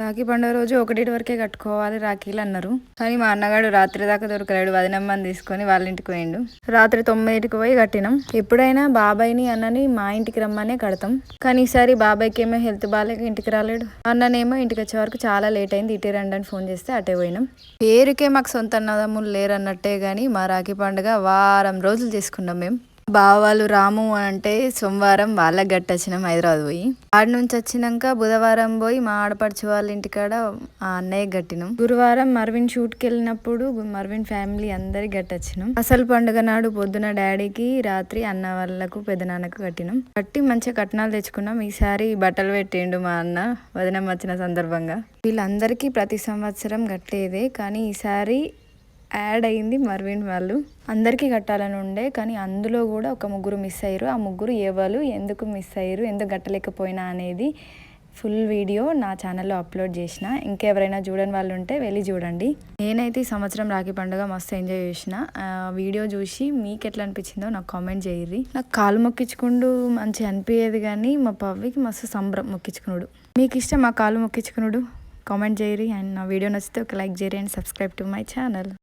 రాఖీ పండుగ రోజు ఒకటి వరకే కట్టుకోవాలి రాఖీలు అన్నారు. కానీ మా అన్నగాడు రాత్రి దాకా దొరకలేడు వదినమ్మని తీసుకొని వాళ్ళ ఇంటికి పోయిండు. రాత్రి తొమ్మిదింటికి పోయి కట్టినాం. ఎప్పుడైనా బాబాయ్ని అన్నని మా ఇంటికి రమ్మనే కడతాం. కానీ ఈసారి బాబాయ్కి ఏమో హెల్త్ బాగాలేక ఇంటికి రాలేడు. అన్ననేమో ఇంటికి వచ్చే వరకు చాలా లేట్ అయింది ఇటే రండి అని ఫోన్ చేస్తే అటే పోయినాం. పేరుకే మాకు సొంత అన్నదమ్ములు లేరన్నట్టే కానీ మా రాఖీ పండుగ వారం రోజులు చేసుకున్నాం మేము బావాలు రాము అంటే సోమవారం వాళ్ళకి గట్టొచ్చినాం హైదరాబాద్ పోయి. ఆడ నుంచి వచ్చినాక బుధవారం పోయి మా ఆడపడుచు వాళ్ళ ఇంటికాడ ఆ అన్నయ్య గట్టినాం గురువారం మర్విన్ షూట్కి వెళ్ళినప్పుడు మర్విన్ ఫ్యామిలీ అందరికి గట్టొచ్చినాం అసలు పండుగ నాడు పొద్దున డాడీకి రాత్రి అన్న వాళ్ళకు పెదనాన్నకు కట్టినాం. కట్టి మంచిగా కట్నాలు తెచ్చుకున్నాం. ఈసారి బట్టలు పెట్టిండు మా అన్న వదినం వచ్చిన సందర్భంగా. వీళ్ళందరికీ ప్రతి సంవత్సరం కట్టేదే కానీ ఈసారి యాడ్ అయింది మర్విన్ వాళ్ళు. అందరికీ కట్టాలని ఉండే కానీ అందులో కూడా ఒక ముగ్గురు మిస్ అయ్యారు. ఆ ముగ్గురు ఎవరు ఎందుకు మిస్ అయ్యారు ఎందుకు కట్టలేకపోయినా అనేది ఫుల్ వీడియో నా ఛానల్లో అప్లోడ్ చేసిన. ఇంకెవరైనా చూడని వాళ్ళు ఉంటే వెళ్ళి చూడండి. నేనైతే ఈ సంవత్సరం రాఖీ పండుగ మస్తు ఎంజాయ్ చేసిన. వీడియో చూసి మీకు ఎట్లా అనిపించిందో నాకు కామెంట్ చేయర్రి. నాకు కాలు మొక్కించుకుంటూ మంచి అనిపించేది కానీ మా పవ్వికి మస్తు సంబరం మొక్కించుకున్నాడు. మీకు ఇష్టం మా కాలు మొక్కించుకున్నాడు? కామెంట్ చేయరి అండ్ నా వీడియో నచ్చితే ఒక like చేయరి and subscribe to my channel